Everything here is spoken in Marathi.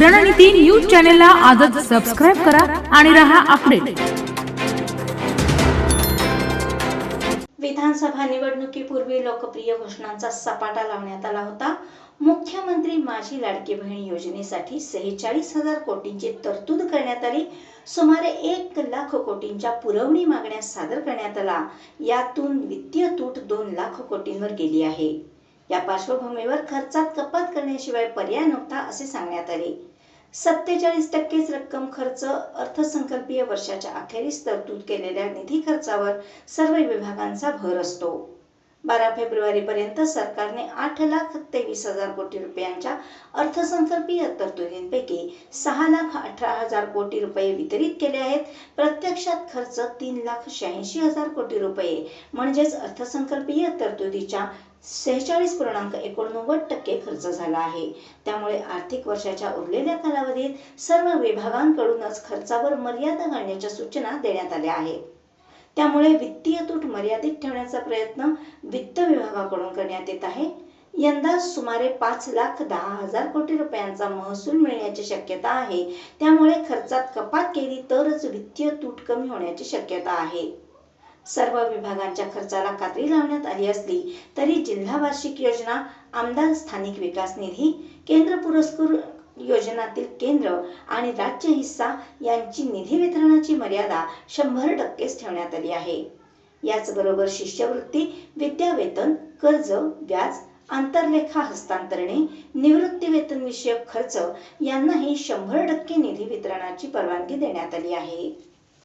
रणनीती न्यूज चॅनलला आजच सबस्क्राईब करा आणि रहा अपडेट विधानसभा निवडणुकीपूर्वी लोकप्रिय घोषणांचा सपाटा लावण्यात आला होता. मुख्यमंत्री माझी लाडकी बहीण योजनेसाठी सेहेचाळीस हजार कोटींची तरतूद करण्यात आली. सुमारे एक लाख कोटींच्या पुरवणी मागण्या सादर करण्यात आला. यातून वित्तीय तूट दोन लाख कोटींवर गेली आहे. या पार्श्वभूमीवर खर्चात कपात करण्याशिवाय पर्याय नव्हता असे सांगण्यात आले. सत्तेचाळीस टक्केच रक्कम खर्च अर्थसंकल्पीय वर्षाच्या अखेरीस तरतूद केलेल्या निधी खर्चावर सर्व विभागांचा भर असतो. बारा फेब्रुवारीपर्यंत सरकारने आठ लाख तेवीस हजार कोटी रुपयांच्या अर्थसंकल्पीय तरतुदींपैकी सहा लाख अठरा हजार कोटी रुपये वितरित केले आहेत. प्रत्यक्षात खर्च तीन लाख शहाऐंशी हजार कोटी रुपये म्हणजेच अर्थसंकल्पीय तरतुदीच्या सेहेचाळीस पूर्णांक एकोणनव्वद टक्के खर्च झाला आहे. त्यामुळे आर्थिक वर्षाच्या उरलेल्या कालावधीत सर्व विभागांकडूनच खर्चावर मर्यादा घालण्याच्या सूचना देण्यात आल्या आहेत. त्यामुळे वित्तीय तूट मर्यादित ठेवण्याचा प्रयत्न वित्त विभागाकडून करण्यात येत आहे. यंदा सुमारे पाच लाख दहा हजार कोटी रुपयांचा महसूल मिळण्याची शक्यता आहे. त्यामुळे खर्चात कपात केली तरच वित्तीय तूट कमी होण्याची शक्यता आहे. सर्व विभागांच्या खर्चाला कात्री लावण्यात आली असली तरी जिल्हा वार्षिक योजना आमदार स्थानिक विकास निधी केंद्र पुरस्कृत योजनातील केंद्र आणि राज्य हिस्सा यांची निधी वितरणाची मर्यादा शंभर टक्केच ठेवण्यात आली आहे. याचबरोबर शिष्यवृत्ती विद्यावेतन कर्ज व्याज आंतरलेखा हस्तांतरणे निवृत्ती वेतन विषयक खर्च यांनाही शंभर टक्के निधी वितरणाची परवानगी देण्यात आली आहे.